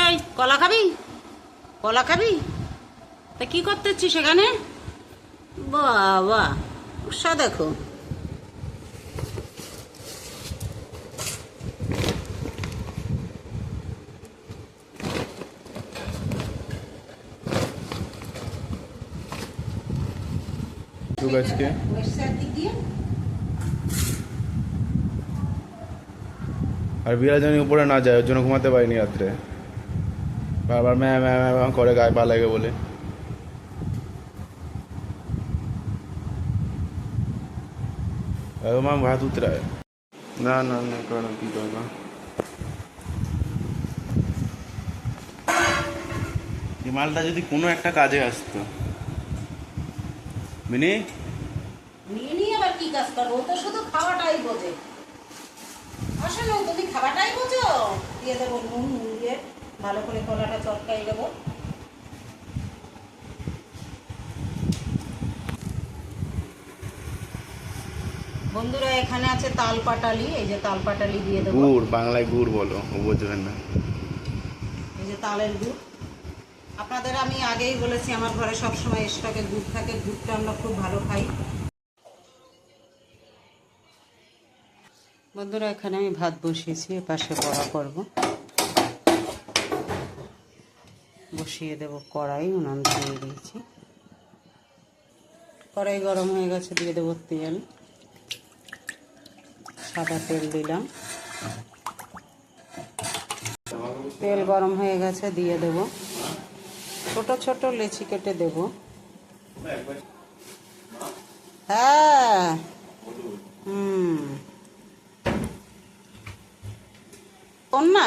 এই, কলা খাবি? কলা খাবি? তা কি করতেছিস সেখানে? বাবা উৎসাহ দেখো। আর বিড়াল উপরে না যায়, ওর জন্য ঘুমাতে পারিনি রাত্রে। বারবার ম্যা ম্যা ম্যা ম্যা করে গায়ে পা লাগে বলে। মা ভাত উতরায় না না না করো কি করবা? এই মালটা যদি কোনো একটা কাজে আসতো। মিনি? নিয়ে আবার কি কাজ করব? তো শুধু খাওয়াটাই বোঝে। আসলে তুমি খাওয়াটাই বোঝো? দিয়ে দেবো নুন নুন দিয়ে ভালো করে কলাটা চটকাই দেবো। বন্ধুরা এখানে আছে তাল পাটালি এই যে তাল পাটালি দিয়ে দেবো। গুড় বাংলায় গুড় বলো বুঝবেন না। এই যে তালের গুড়। আপনাদের আমি আগেই বলেছি আমার ঘরে সবসময় স্টকে গুড় থাকে গুড়টা আমরা খুব ভালো খাই। বন্ধুরা এখানে আমি ভাত বসিয়েছি এ পাশে বড়া করব। বসিয়ে দেব কড়াই, উনান দিয়ে দিয়েছি। কড়াই গরম হয়ে গেছে, দিয়ে দেবো তেল। সাদা তেল দিলাম। তেল গরম হয়ে গেছে, দিয়ে দেব। ছোট ছোট লেচি কেটে দেব। হ্যাঁ। হুম। না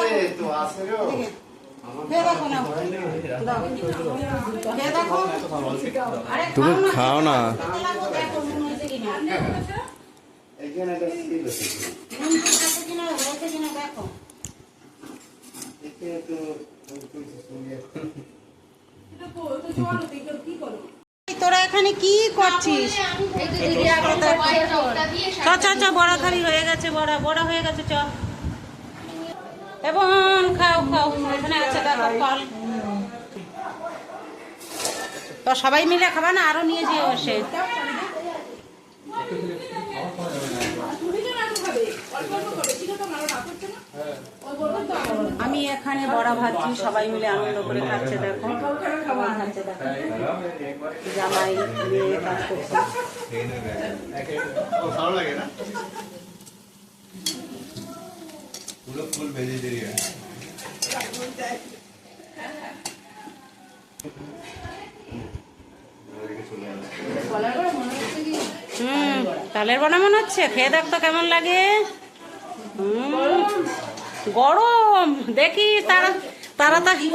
আছে কিনা, হয়েছে কিনা দেখো। তোরা এখানে কি করছিস চ চ চ বড়া খাবি হয়ে গেছে বড়া বড়া হয়ে গেছে চ এবং খাও খাও এখানে আছে দেখো ফল। তো সবাই মিলে খাবা না? আরও নিয়ে যেও সে আমি এখানে বড়া ভাজছি সবাই মিলে আনন্দ করে খাচ্ছে দেখো। জামাই মেয়ে কাজ করছে। ভালো লাগে না? পুরো ফুল ভেজে দিয়ে হুম তালের বড়া মনে হচ্ছে? খেয়ে দেখ তো কেমন লাগে। হুম, গরম। দেখি তারা তারা তা কি